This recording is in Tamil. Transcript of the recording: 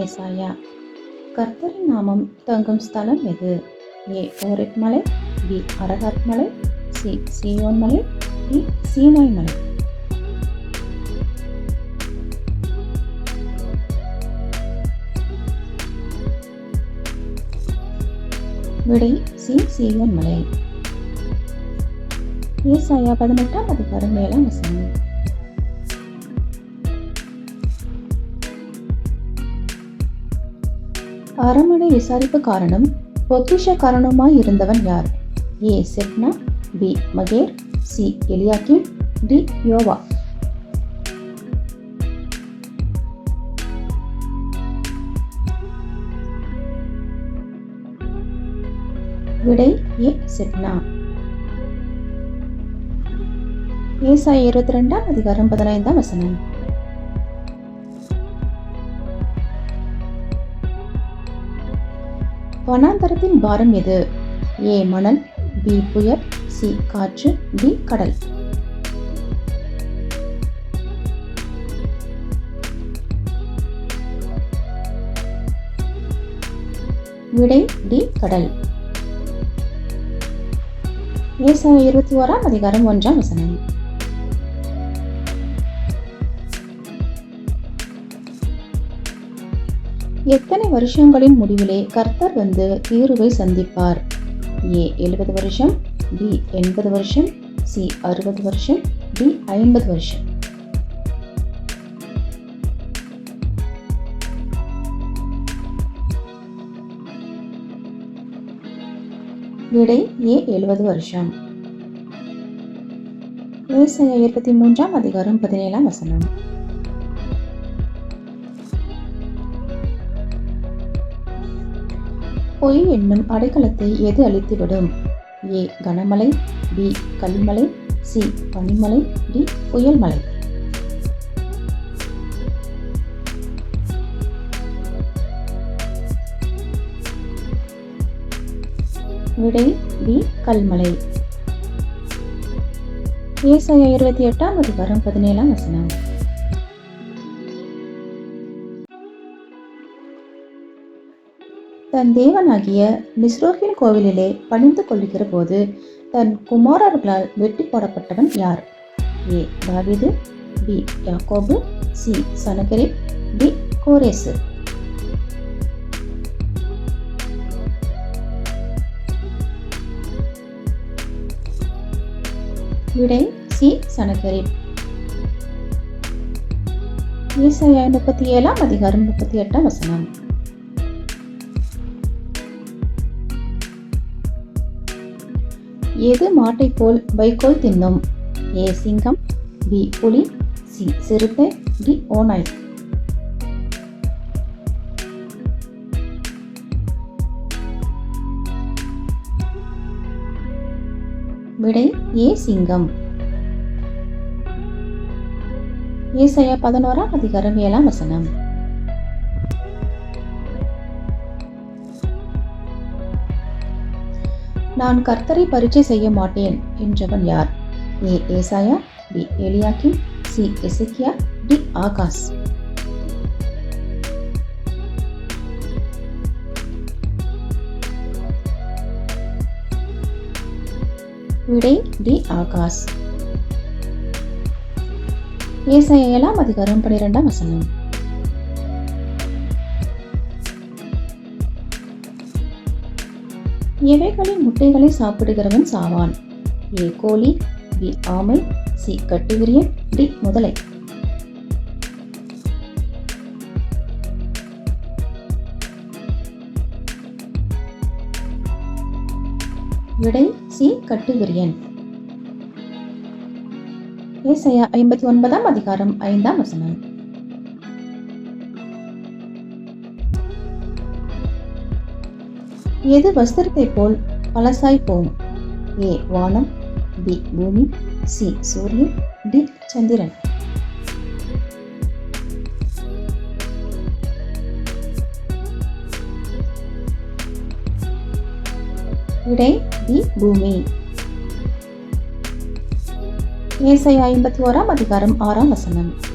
ஏசாயா கர்த்தரின் நாமம் தங்கும் ஸ்தலம் எது? ஏ ஓரிட் மலை பி அரகாத் மலை சி சியோன் மலை டி சீனாய் மலை. விடை சி சியோன் மலை. ஏசாயா பதினெட்டாம் அதிகாரம் ஏழாம் வசனம். அரண்மனை விசாரிப்பு காரணம் பொக்கிஷ காரணமாய் இருந்தவன் யார்? ஏ. Shebna B. மகேர் C. Eliakim D. யோவா. விடை ஏ. செப்னா ஏசாய் இருபத்தி ரெண்டாம் அதிகாரம் பதினைந்தாம் வசனம். வனாந்தரத்தின் பாரம் எது? ஏ மணல் பி புயல் சி காற்று டி கடல். விடை டி கடல். ஏசாய இருபத்தி ஓராம் அதிகாரம் ஒன்றாம் வசனம். எத்தனை வருஷங்களின் முடிவிலே கர்த்தர் வந்து தீர்வை சந்திப்பார்? ஏ எழுபது வருஷம் பி எண்பது வருஷம் சி அறுபது வருஷம் டி ஐம்பது வருஷம். விடை ஏ எழுபது வருஷம். விவசாய இருபத்தி மூன்றாம் அதிகாரம் பதினேழாம் வசனம். பொய் என்னும் அடைக்கலத்தை எது அழித்துவிடும்? ஏ. கனமலை பி. கல்மலை சி. பனிமலை டி. புயல்மலை விடை பி. கல்மலை ஏசாய இருபத்தி எட்டாம் அதிகாரம் பதினேழாம் வசனம். தன் தேவனாகிய மிஸ்ரோகின் கோவிலிலே பணிந்து கொள்ளுகிற போது தன் குமாரர்களால் வெட்டி போடப்பட்டவன் யார்? ஏ. தாவிது பி. யாக்கோபு சி. சனகரிப் டி. கோரேசு. விடை சி. சனகரிப். ஏசாயா முப்பத்தி ஏழாம் அதிகாரம் முப்பத்தி எட்டாம் வசனம். எது மாட்டை போல் வைக்கோல் தின்னும்? ஏ சிங்கம். பி புலி. சி சிறுத்தை டி ஓநாய். விடை ஏ சிங்கம். ஏசையா பதினோராம் அதிகாரம் ஏழாம் வசனம். நான் கர்த்தரை பரீட்சை செய்ய மாட்டேன் என்றவன் யார்? A. Isaiah B. Eliakim C. Hezekiah D. Ahaz விடை டி. ஆகாஸ். ஏசாயா ஏழாம் அதிகாரம் பனிரெண்டாம் வசனம். எவைகளின் முட்டைகளை சாப்பிடுகிறவன் சாவான்? ஏ கோழி பி ஆமை சி கட்டுவிரியன் டி முதலை. விடை சி கட்டுவிரியன். ஏசையா ஐம்பத்தி ஒன்பதாம் அதிகாரம் ஐந்தாம் வசனம். எது வஸ்திரத்தை போல் பழசாய் போகும் ஏ. வானம் பி. பூமி சி. சூரியன் டி. சந்திரன். விடை தி பூமி. ஏசை ஐம்பத்தி ஓராம் அதிகாரம் ஆறாம் வசனம்.